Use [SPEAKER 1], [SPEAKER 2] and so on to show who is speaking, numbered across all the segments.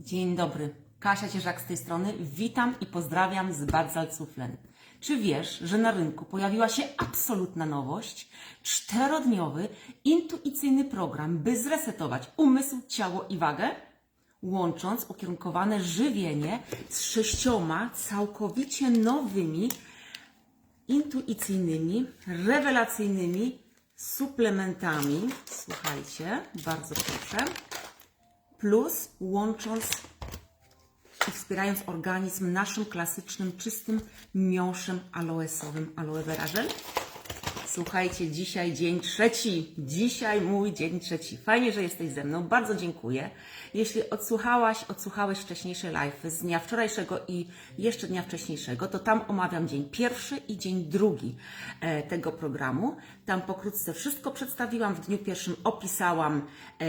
[SPEAKER 1] Dzień dobry. Kasia Cieżak z tej strony. Witam i pozdrawiam z Bad Salzuflen. Czy wiesz, że na rynku pojawiła się absolutna nowość? Czterodniowy, intuicyjny program, by zresetować umysł, ciało i wagę? Łącząc ukierunkowane żywienie z sześcioma całkowicie nowymi, intuicyjnymi, rewelacyjnymi suplementami. Słuchajcie, bardzo proszę plus łącząc i wspierając organizm naszym klasycznym, czystym miąższem aloesowym aloe vera gel. Słuchajcie, dzisiaj dzień trzeci. Dzisiaj mój dzień trzeci. Fajnie, że jesteś ze mną. Bardzo dziękuję. Jeśli odsłuchałaś, odsłuchałeś wcześniejsze live z dnia wczorajszego i jeszcze dnia wcześniejszego, to tam omawiam dzień pierwszy i dzień drugi e, tego programu. Tam pokrótce wszystko przedstawiłam. W dniu pierwszym opisałam e,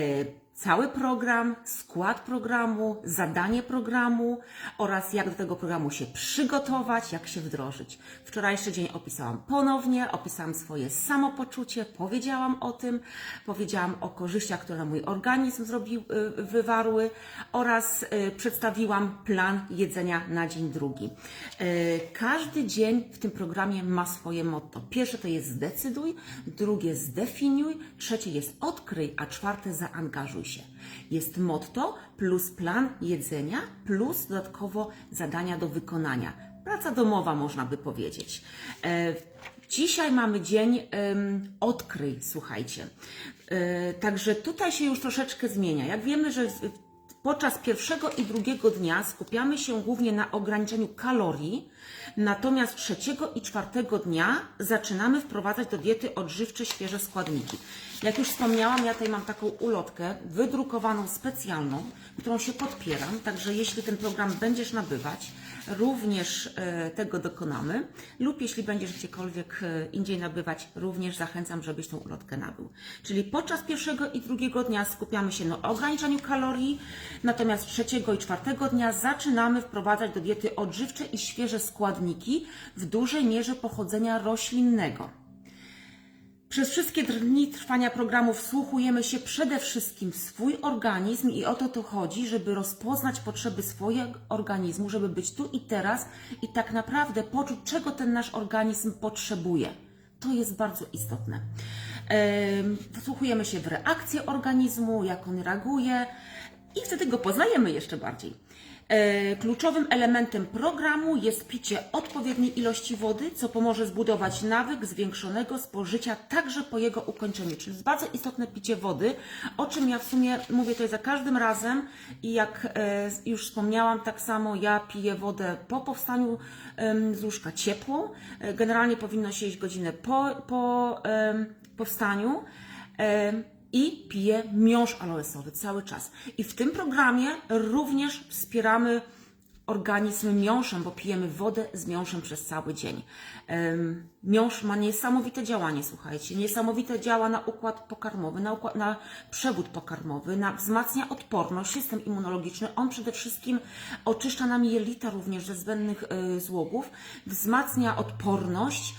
[SPEAKER 1] cały program, skład programu, zadanie programu oraz jak do tego programu się przygotować, jak się wdrożyć. Wczorajszy dzień opisałam ponownie, opisałam swoje samopoczucie, powiedziałam o tym, powiedziałam o korzyściach, które mój organizm zrobił, y, wywarły oraz y, przedstawiłam plan jedzenia na dzień drugi. Y, Każdy dzień w tym programie ma swoje motto. Pierwsze to jest zdecyduj, drugie zdefiniuj, trzecie jest odkryj, a czwarte zaangażuj się. Jest motto plus plan jedzenia plus dodatkowo zadania do wykonania. Praca domowa można by powiedzieć. E, Dzisiaj mamy dzień odkryj, słuchajcie. E, Także tutaj się już troszeczkę zmienia. Jak wiemy, że podczas pierwszego i drugiego dnia skupiamy się głównie na ograniczeniu kalorii, natomiast trzeciego i czwartego dnia zaczynamy wprowadzać do diety odżywcze świeże składniki. Jak już wspomniałam, ja tutaj mam taką ulotkę wydrukowaną specjalną, którą się podpieram, także jeśli ten program będziesz nabywać, również e, tego dokonamy, lub jeśli będziesz gdziekolwiek e, indziej nabywać, również zachęcam, żebyś tą ulotkę nabył. Czyli podczas pierwszego i drugiego dnia skupiamy się na ograniczaniu kalorii, natomiast trzeciego i czwartego dnia zaczynamy wprowadzać do diety odżywcze i świeże składniki w dużej mierze pochodzenia roślinnego. Przez wszystkie dni trwania programu wsłuchujemy się przede wszystkim w swój organizm i o to tu chodzi, żeby rozpoznać potrzeby swojego organizmu, żeby być tu i teraz i tak naprawdę poczuć, czego ten nasz organizm potrzebuje. To jest bardzo istotne. Em, Wsłuchujemy się w reakcję organizmu, jak on reaguje i wtedy go poznajemy jeszcze bardziej. E, Kluczowym elementem programu jest picie odpowiedniej ilości wody, co pomoże zbudować nawyk zwiększonego spożycia także po jego ukończeniu. Czyli jest bardzo istotne picie wody, o czym ja w sumie mówię tutaj za każdym razem i jak e, już wspomniałam, tak samo ja piję wodę po powstaniu z łóżka ciepłą. E, Generalnie powinno się jeść godzinę po, po powstaniu. I piję miąższ aloesowy cały czas. I w tym programie również wspieramy organizm miąższem, bo pijemy wodę z miąższem przez cały dzień. Miąższ ma niesamowite działanie, słuchajcie, niesamowite działa na układ pokarmowy, na, układ, na przewód pokarmowy, na wzmacnia odporność, system immunologiczny. On przede wszystkim oczyszcza nam jelita również ze zbędnych y, złogów, wzmacnia odporność,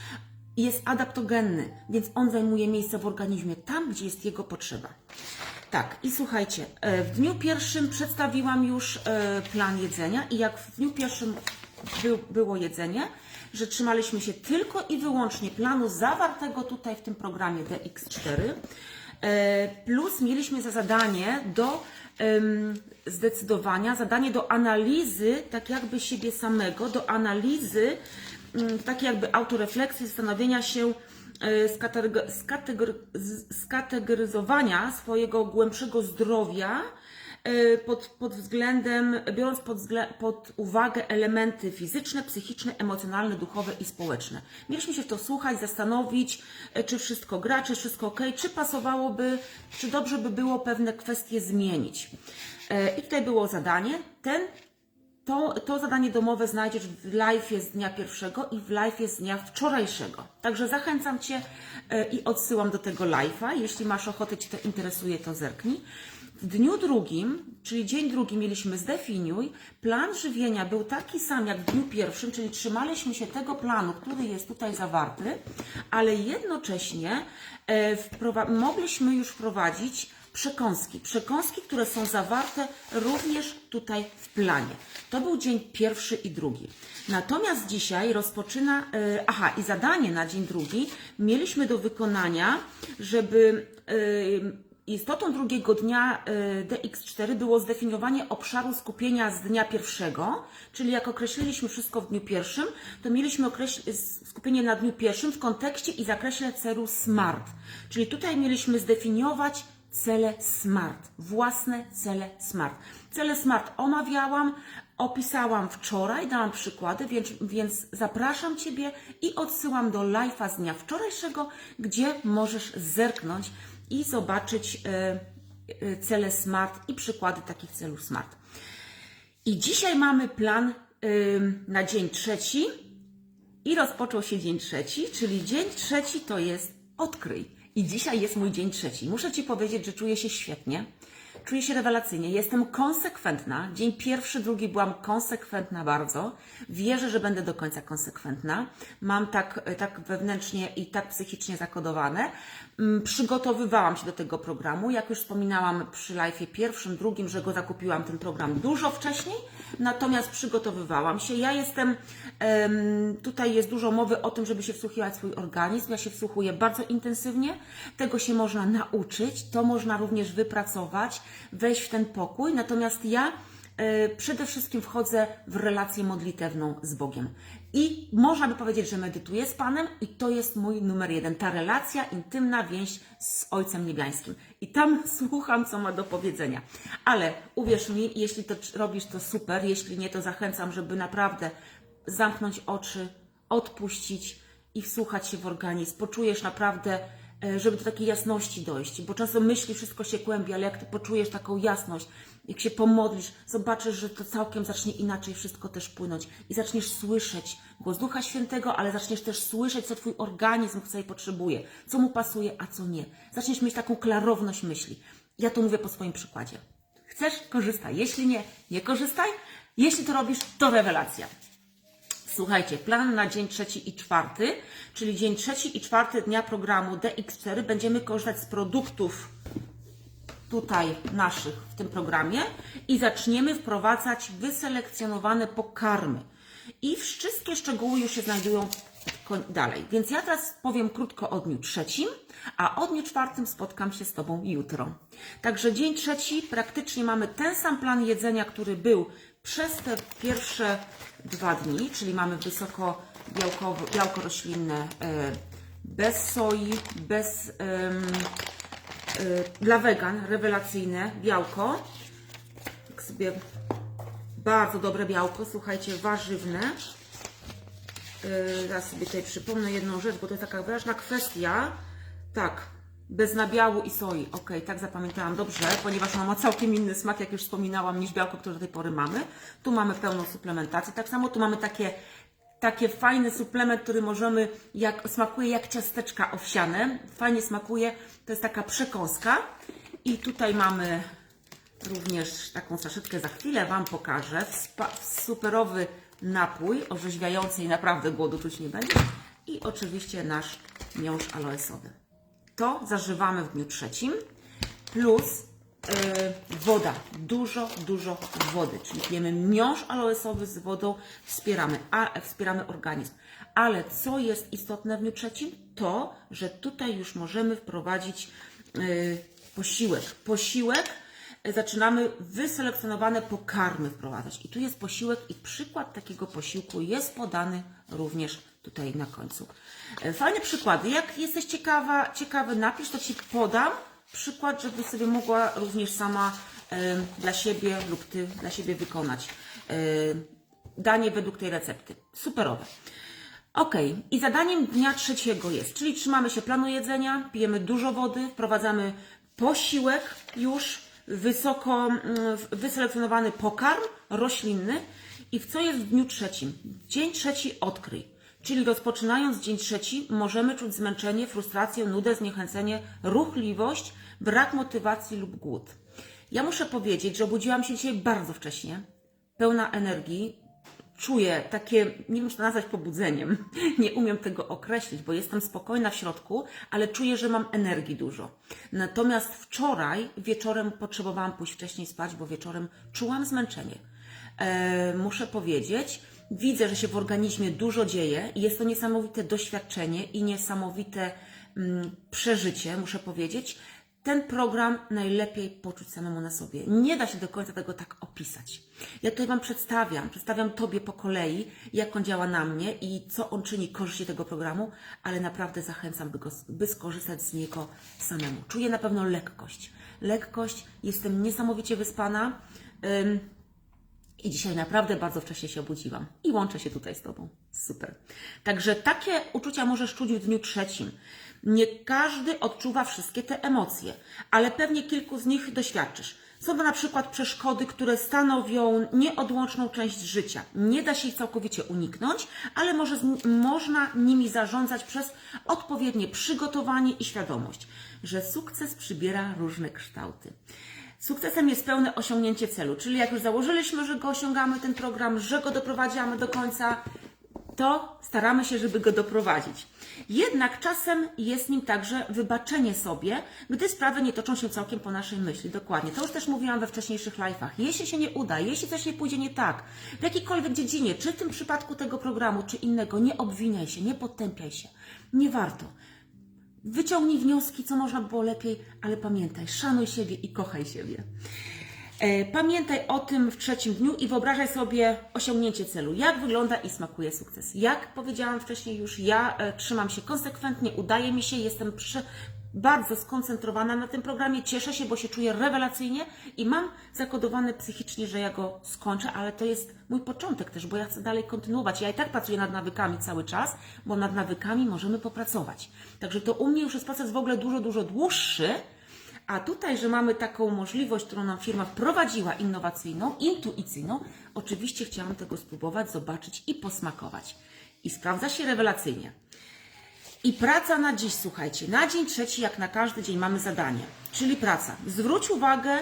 [SPEAKER 1] jest adaptogenny, więc on zajmuje miejsce w organizmie tam, gdzie jest jego potrzeba. Tak, i słuchajcie, e, w dniu pierwszym przedstawiłam już e, plan jedzenia i jak w dniu pierwszym był, było jedzenie, że trzymaliśmy się tylko i wyłącznie planu zawartego tutaj w tym programie DX4, e, plus mieliśmy za zadanie do zdecydowania, zadanie do analizy, tak jakby siebie samego, do analizy mm, takiej jakby autorefleksji, zastanowienia się, e, skategoryzowania swojego głębszego zdrowia e, pod, pod względem, biorąc pod, pod uwagę elementy fizyczne, psychiczne, emocjonalne, duchowe i społeczne. Mieliśmy się w to słuchać, zastanowić, e, czy wszystko gra, czy wszystko ok, czy pasowałoby, czy dobrze by było pewne kwestie zmienić. I tutaj było zadanie. Ten to, to zadanie domowe znajdziesz w live z dnia pierwszego i w live z dnia wczorajszego. Także zachęcam Cię e, i odsyłam do tego live'a. Jeśli masz ochotę, Cię to interesuje, to zerknij. W dniu drugim, czyli dzień drugi, mieliśmy zdefiniuj. Plan żywienia był taki sam jak w dniu pierwszym, czyli trzymaliśmy się tego planu, który jest tutaj zawarty, ale jednocześnie e, mogliśmy już wprowadzić przekąski. Przekąski, które są zawarte również tutaj w planie. To był dzień pierwszy i drugi. Natomiast dzisiaj rozpoczyna, e, aha, i zadanie na dzień drugi mieliśmy do wykonania, żeby e, Istotą drugiego dnia y, DX4 było zdefiniowanie obszaru skupienia z dnia pierwszego, czyli jak określiliśmy wszystko w dniu pierwszym, to mieliśmy skupienie na dniu pierwszym w kontekście i zakresie celu SMART. Czyli tutaj mieliśmy zdefiniować cele SMART, własne cele SMART. Cele SMART omawiałam, opisałam wczoraj, dałam przykłady, więc, więc zapraszam Ciebie i odsyłam do live'a z dnia wczorajszego, gdzie możesz zerknąć i zobaczyć e, e, cele SMART i przykłady takich celów SMART. I dzisiaj mamy plan na dzień trzeci i rozpoczął się dzień trzeci, czyli dzień trzeci to jest odkryj. I dzisiaj jest mój dzień trzeci. Muszę Ci powiedzieć, że czuję się świetnie. Czuję się rewelacyjnie. Jestem konsekwentna. Dzień pierwszy, drugi byłam konsekwentna bardzo. Wierzę, że będę do końca konsekwentna. Mam tak, tak wewnętrznie i tak psychicznie zakodowane. Mm, Przygotowywałam się do tego programu. Jak już wspominałam przy live'ie pierwszym, drugim, że go zakupiłam ten program dużo wcześniej. Natomiast przygotowywałam się. Ja jestem, em, tutaj jest dużo mowy o tym, żeby się wsłuchiwać w swój organizm. Ja się wsłuchuję bardzo intensywnie. Tego się można nauczyć. To można również wypracować, wejść w ten pokój. Natomiast ja e, przede wszystkim wchodzę w relację modlitewną z Bogiem. I można by powiedzieć, że medytuję z Panem i to jest mój numer jeden. Ta relacja, intymna więź z Ojcem Niebiańskim. I tam słucham, co ma do powiedzenia. Ale uwierz mi, jeśli to robisz, to super. Jeśli nie, to zachęcam, żeby naprawdę zamknąć oczy, odpuścić i wsłuchać się w organizm. Poczujesz naprawdę, żeby do takiej jasności dojść, bo często myśli, wszystko się kłębi, ale jak ty poczujesz taką jasność, jak się pomodlisz, zobaczysz, że to całkiem zacznie inaczej wszystko też płynąć i zaczniesz słyszeć głos Ducha Świętego, ale zaczniesz też słyszeć, co twój organizm chce i potrzebuje, co mu pasuje, a co nie. Zaczniesz mieć taką klarowność myśli. Ja to mówię po swoim przykładzie. Chcesz? Korzystaj. Jeśli nie, nie korzystaj. Jeśli to robisz, to rewelacja. Słuchajcie, plan na dzień trzeci i czwarty, czyli dzień trzeci i czwarty dnia programu DX4 będziemy korzystać z produktów tutaj naszych w tym programie i zaczniemy wprowadzać wyselekcjonowane pokarmy. I wszystkie szczegóły już się znajdują dalej. Więc ja teraz powiem krótko o dniu trzecim, a o dniu czwartym spotkam się z Tobą jutro. Także dzień trzeci praktycznie mamy ten sam plan jedzenia, który był przez te pierwsze dwa dni, czyli mamy wysoko białko roślinne e, bez soi, bez y, dla wegan rewelacyjne białko. Tak sobie bardzo dobre białko, słuchajcie, warzywne. Yy, Zaraz sobie tutaj przypomnę jedną rzecz, bo to jest taka ważna kwestia. Tak, bez nabiału i soi. Ok, tak zapamiętałam dobrze, ponieważ ono ma całkiem inny smak, jak już wspominałam, niż białko, które do tej pory mamy. Tu mamy pełną suplementację. Tak samo tu mamy takie, takie fajny suplement, który możemy, jak smakuje jak ciasteczka owsiane. Fajnie smakuje. To jest taka przekąska. I tutaj mamy również taką saszetkę za chwilę Wam pokażę. Superowy napój orzeźwiający i naprawdę głodu czuć nie będzie. I oczywiście nasz miąższ aloesowy. To zażywamy w dniu trzecim. Plus yy, woda. Dużo, dużo wody. Czyli pijemy miąższ aloesowy z wodą, wspieramy, a, wspieramy organizm. Ale co jest istotne w dniu trzecim? To, że tutaj już możemy wprowadzić yy, posiłek. Posiłek zaczynamy wyselekcjonowane pokarmy wprowadzać. I tu jest posiłek i przykład takiego posiłku jest podany również tutaj na końcu. E, Fajne przykłady. Jak jesteś ciekawa, ciekawy, napisz, to Ci podam przykład, żeby sobie mogła również sama e, dla siebie lub Ty dla siebie wykonać e, danie według tej recepty. Superowe. Ok, i zadaniem dnia trzeciego jest, czyli trzymamy się planu jedzenia, pijemy dużo wody, wprowadzamy posiłek już, wysoko mm, wyselekcjonowany pokarm roślinny i w co jest w dniu trzecim? Dzień trzeci odkryj. Czyli rozpoczynając dzień trzeci możemy czuć zmęczenie, frustrację, nudę, zniechęcenie, ruchliwość, brak motywacji lub głód. Ja muszę powiedzieć, że obudziłam się dzisiaj bardzo wcześnie, pełna energii, czuję takie, nie wiem czy to nazwać pobudzeniem, nie umiem tego określić, bo jestem spokojna w środku, ale czuję, że mam energii dużo. Natomiast wczoraj wieczorem potrzebowałam pójść wcześniej spać, bo wieczorem czułam zmęczenie. E, muszę powiedzieć, widzę, że się w organizmie dużo dzieje i jest to niesamowite doświadczenie i niesamowite mm, przeżycie, muszę powiedzieć. Ten program najlepiej poczuć samemu na sobie. Nie da się do końca tego tak opisać. Ja tutaj Wam przedstawiam, przedstawiam Tobie po kolei, jak on działa na mnie i co on czyni korzyści tego programu, ale naprawdę zachęcam, by, go, by skorzystać z niego samemu. Czuję na pewno lekkość. Lekkość, jestem niesamowicie wyspana. I dzisiaj naprawdę bardzo wcześnie się obudziłam i łączę się tutaj z Tobą. Super. Także takie uczucia możesz czuć w dniu trzecim. Nie każdy odczuwa wszystkie te emocje, ale pewnie kilku z nich doświadczysz. Są to na przykład przeszkody, które stanowią nieodłączną część życia. Nie da się ich całkowicie uniknąć, ale może można nimi zarządzać przez odpowiednie przygotowanie i świadomość, że sukces przybiera różne kształty. Sukcesem jest pełne osiągnięcie celu, czyli jak już założyliśmy, że go osiągamy, ten program, że go doprowadzamy do końca, to staramy się, żeby go doprowadzić. Jednak czasem jest nim także wybaczenie sobie, gdy sprawy nie toczą się całkiem po naszej myśli. Dokładnie. To już też mówiłam we wcześniejszych live'ach. Jeśli się nie uda, jeśli coś nie pójdzie nie tak, w jakiejkolwiek dziedzinie, czy w tym przypadku tego programu, czy innego, nie obwiniaj się, nie potępiaj się. Nie warto. Wyciągnij wnioski, co można było lepiej, ale pamiętaj, szanuj siebie i kochaj siebie. E, Pamiętaj o tym w trzecim dniu i wyobrażaj sobie osiągnięcie celu. Jak wygląda i smakuje sukces. Jak powiedziałam wcześniej już, ja e, trzymam się konsekwentnie, udaje mi się, jestem bardzo skoncentrowana na tym programie, cieszę się, bo się czuję rewelacyjnie i mam zakodowane psychicznie, że ja go skończę, ale to jest mój początek też, bo ja chcę dalej kontynuować. Ja i tak pracuję nad nawykami cały czas, bo nad nawykami możemy popracować. Także to u mnie już jest proces w ogóle dużo, dużo dłuższy, a tutaj, że mamy taką możliwość, którą nam firma wprowadziła, innowacyjną, intuicyjną, oczywiście chciałam tego spróbować, zobaczyć i posmakować. I sprawdza się rewelacyjnie. I praca na dziś, słuchajcie, na dzień trzeci, jak na każdy dzień, mamy zadanie, czyli praca. Zwróć uwagę,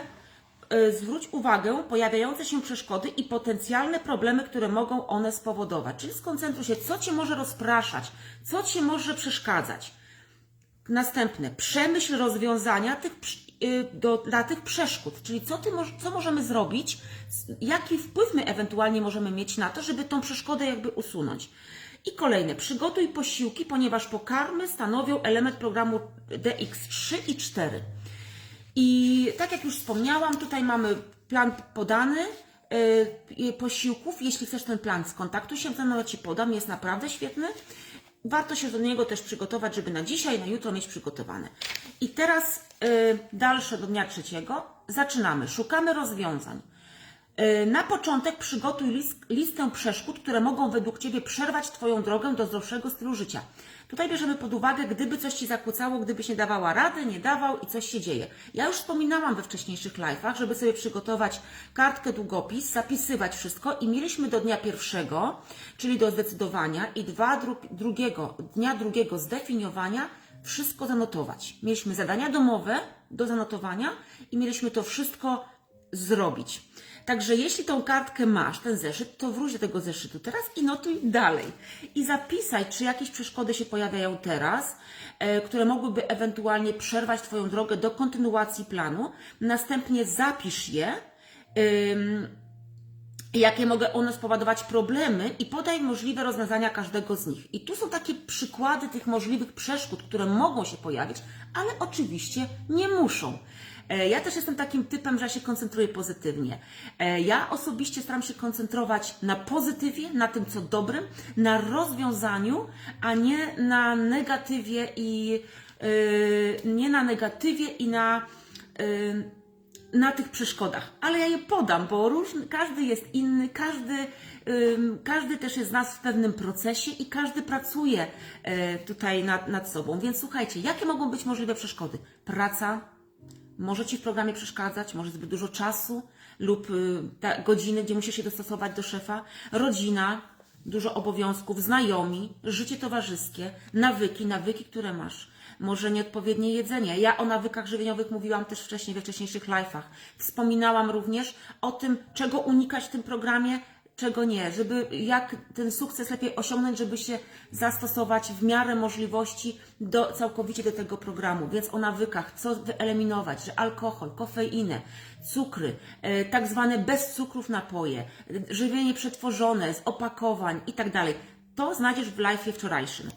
[SPEAKER 1] y, zwróć uwagę pojawiające się przeszkody i potencjalne problemy, które mogą one spowodować. Czyli skoncentruj się, co Cię może rozpraszać, co Ci może przeszkadzać. Następne, przemyśl rozwiązania tych, y, do, dla tych przeszkód, czyli co, ty, co możemy zrobić, jaki wpływ my ewentualnie możemy mieć na to, żeby tą przeszkodę jakby usunąć. I kolejne, przygotuj posiłki, ponieważ pokarmy stanowią element programu DX3 i 4. I tak jak już wspomniałam, tutaj mamy plan podany yy, posiłków. Jeśli chcesz ten plan, skontaktuj się ze mną, Ci podam, jest naprawdę świetny. Warto się do niego też przygotować, żeby na dzisiaj, na jutro mieć przygotowane. I teraz yy, dalsze do dnia trzeciego. Zaczynamy. Szukamy rozwiązań. Yy, Na początek przygotuj list, listę przeszkód, które mogą według Ciebie przerwać Twoją drogę do zdrowszego stylu życia. Tutaj bierzemy pod uwagę, gdyby coś Ci zakłócało, gdybyś nie dawała rady, nie dawał i coś się dzieje. Ja już wspominałam we wcześniejszych live'ach, żeby sobie przygotować kartkę, długopis, zapisywać wszystko i mieliśmy do dnia pierwszego, czyli do zdecydowania i dwa, dru, drugiego, dnia drugiego zdefiniowania wszystko zanotować. Mieliśmy zadania domowe do zanotowania i mieliśmy to wszystko zrobić. Także jeśli tą kartkę masz, ten zeszyt, to wróć do tego zeszytu teraz i notuj dalej. I zapisaj, czy jakieś przeszkody się pojawiają teraz, e, które mogłyby ewentualnie przerwać Twoją drogę do kontynuacji planu. Następnie zapisz je. Jakie mogą one spowodować problemy i podaj możliwe rozwiązania każdego z nich. I tu są takie przykłady tych możliwych przeszkód, które mogą się pojawić, ale oczywiście nie muszą. E, Ja też jestem takim typem, że ja się koncentruję pozytywnie. E, Ja osobiście staram się koncentrować na pozytywie, na tym, co dobrym, na rozwiązaniu, a nie na negatywie i yy, nie na negatywie i na na tych przeszkodach, ale ja je podam, bo różny, każdy jest inny, każdy, każdy też jest z nas w pewnym procesie i każdy pracuje e, tutaj nad, nad sobą. Więc słuchajcie, jakie mogą być możliwe przeszkody? Praca może Ci w programie przeszkadzać, może zbyt dużo czasu lub y, godziny, gdzie musisz się dostosować do szefa, rodzina, dużo obowiązków, znajomi, życie towarzyskie, nawyki, nawyki, które masz. Może nieodpowiednie jedzenie. Ja o nawykach żywieniowych mówiłam też wcześniej we wcześniejszych live'ach. Wspominałam również o tym, czego unikać w tym programie, czego nie, żeby jak ten sukces lepiej osiągnąć, żeby się zastosować w miarę możliwości do, całkowicie do tego programu. Więc o nawykach, co wyeliminować, że alkohol, kofeinę, cukry, e, tak zwane bez cukrów napoje, żywienie przetworzone z opakowań i tak dalej. To znajdziesz w live wczorajszym.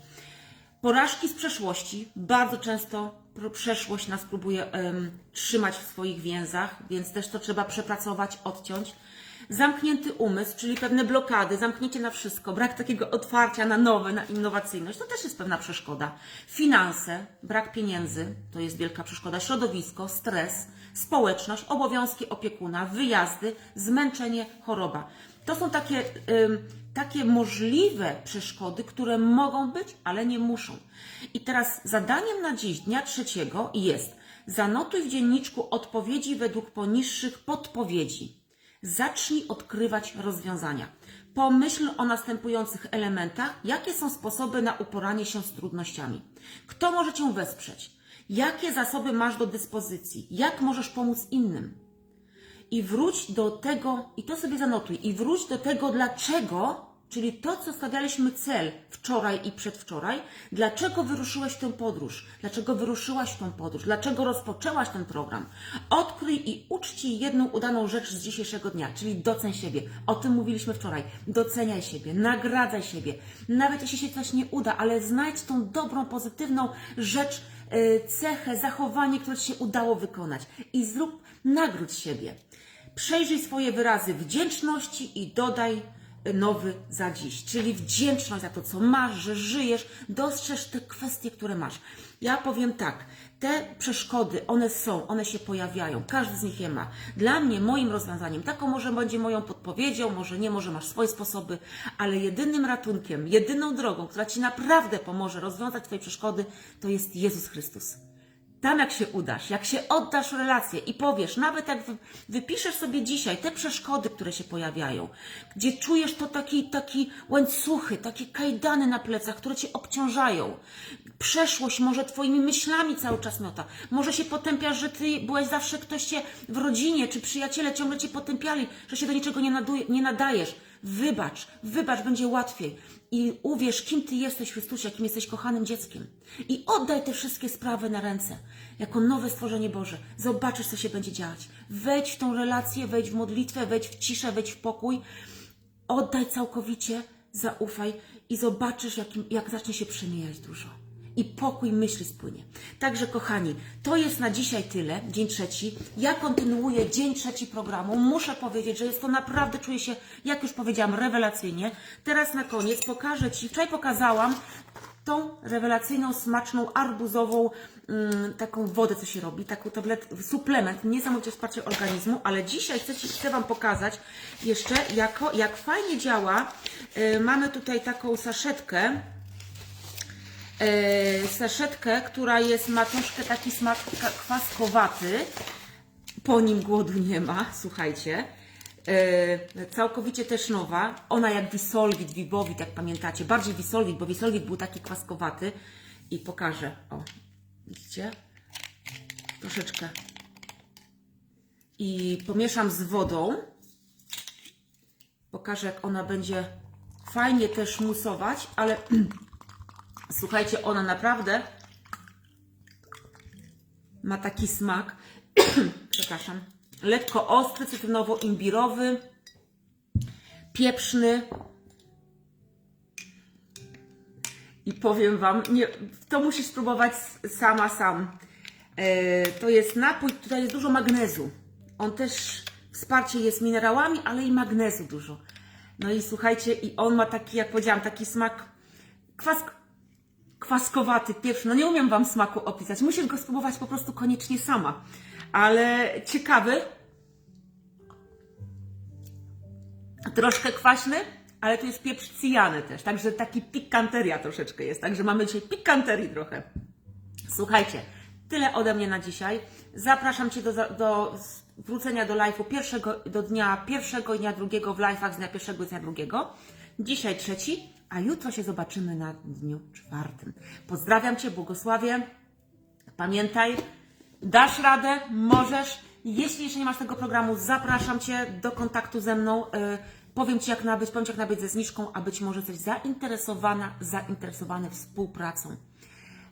[SPEAKER 1] Porażki z przeszłości. Bardzo często przeszłość nas próbuje em, trzymać w swoich więzach, więc też to trzeba przepracować, odciąć. Zamknięty umysł, czyli pewne blokady, zamknięcie na wszystko, brak takiego otwarcia na nowe, na innowacyjność, to też jest pewna przeszkoda. Finanse, brak pieniędzy, to jest wielka przeszkoda. Środowisko, stres, społeczność, obowiązki opiekuna, wyjazdy, zmęczenie, choroba. To są takie, takie możliwe przeszkody, które mogą być, ale nie muszą. I teraz zadaniem na dziś, dnia trzeciego, jest zanotuj w dzienniczku odpowiedzi według poniższych podpowiedzi. Zacznij odkrywać rozwiązania. Pomyśl o następujących elementach, jakie są sposoby na uporanie się z trudnościami. Kto może Cię wesprzeć? Jakie zasoby masz do dyspozycji? Jak możesz pomóc innym? i wróć do tego, i to sobie zanotuj, i wróć do tego dlaczego, czyli to, co stawialiśmy cel wczoraj i przedwczoraj, dlaczego wyruszyłeś tę podróż, dlaczego wyruszyłaś tę podróż, dlaczego rozpoczęłaś ten program. Odkryj i uczci jedną udaną rzecz z dzisiejszego dnia, czyli doceń siebie. O tym mówiliśmy wczoraj. Doceniaj siebie, nagradzaj siebie. Nawet jeśli się coś nie uda, ale znajdź tą dobrą, pozytywną rzecz, yy, cechę, zachowanie, które Ci się udało wykonać i zrób, nagródź siebie. Przejrzyj swoje wyrazy wdzięczności i dodaj nowy za dziś, czyli wdzięczność za to, co masz, że żyjesz, dostrzeż te kwestie, które masz. Ja powiem tak, te przeszkody, one są, one się pojawiają, każdy z nich je ma. Dla mnie, moim rozwiązaniem, taką może będzie moją podpowiedzią, może nie, może masz swoje sposoby, ale jedynym ratunkiem, jedyną drogą, która Ci naprawdę pomoże rozwiązać Twoje przeszkody, to jest Jezus Chrystus. Tam jak się udasz, jak się oddasz relację i powiesz, nawet jak wy- wypiszesz sobie dzisiaj te przeszkody, które się pojawiają, gdzie czujesz to taki, taki łańcuchy, takie kajdany na plecach, które cię obciążają. Przeszłość może twoimi myślami cały czas miota. Może się potępiasz, że ty byłeś zawsze ktoś w rodzinie, czy przyjaciele ciągle cię potępiali, że się do niczego nie, naduje, nie nadajesz. Wybacz, wybacz, będzie łatwiej. I uwierz, kim Ty jesteś Chrystusie, jakim jesteś kochanym dzieckiem. I oddaj te wszystkie sprawy na ręce, jako nowe stworzenie Boże. Zobaczysz, co się będzie dziać. Wejdź w tą relację, wejdź w modlitwę, wejdź w ciszę, wejdź w pokój. Oddaj całkowicie, zaufaj i zobaczysz, jak, jak zacznie się przemijać dużo. I pokój myśli spłynie. Także, kochani, to jest na dzisiaj tyle, dzień trzeci. Ja kontynuuję dzień trzeci programu. Muszę powiedzieć, że jest to naprawdę, czuję się, jak już powiedziałam, rewelacyjnie. Teraz na koniec pokażę Ci, wczoraj pokazałam tą rewelacyjną, smaczną, arbuzową mm, taką wodę, co się robi, taką tablet, suplement, niesamowicie wsparcie organizmu, ale dzisiaj chcę, ci, chcę Wam pokazać jeszcze, jako, jak fajnie działa. Yy, mamy tutaj taką saszetkę, e, saszetkę, która jest, ma troszkę taki smak kwaskowaty. Po nim głodu nie ma, słuchajcie. E, całkowicie też nowa. Ona jak Wisolwit, Wibowit, jak pamiętacie. Bardziej Wisolwit, bo Wisolwit był taki kwaskowaty. I pokażę. O, widzicie? Troszeczkę. I pomieszam z wodą. Pokażę, jak ona będzie fajnie też musować, ale Słuchajcie, ona naprawdę ma taki smak, przepraszam, lekko ostry, cytrynowo-imbirowy, pieprzny. I powiem Wam, nie, to musisz spróbować sama, sam. E, to jest napój, tutaj jest dużo magnezu. On też, wsparcie jest minerałami, ale i magnezu dużo. No i słuchajcie, i on ma taki, jak powiedziałam, taki smak kwask, kwaskowaty, pierwszy. No nie umiem Wam smaku opisać. Musisz go spróbować po prostu koniecznie sama. Ale ciekawy. Troszkę kwaśny, ale tu jest pieprz cijany też. Także taki pikanteria troszeczkę jest. Także mamy dzisiaj pikanterii trochę. Słuchajcie, tyle ode mnie na dzisiaj. Zapraszam Cię do, do wrócenia do live'u pierwszego, do dnia pierwszego i dnia drugiego w live'ach z dnia pierwszego i z dnia drugiego. Dzisiaj trzeci, a jutro się zobaczymy na dniu czwartym. Pozdrawiam Cię, błogosławię. Pamiętaj, dasz radę, możesz. Jeśli jeszcze nie masz tego programu, zapraszam Cię do kontaktu ze mną. y, Powiem Ci jak nabyć, powiem Ci jak nabyć ze zniżką, a być może jesteś zainteresowana, zainteresowany współpracą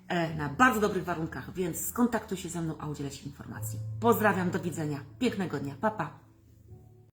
[SPEAKER 1] e, na bardzo dobrych warunkach, więc skontaktuj się ze mną, a udzielę Ci informacji. Pozdrawiam, do widzenia, pięknego dnia, pa pa!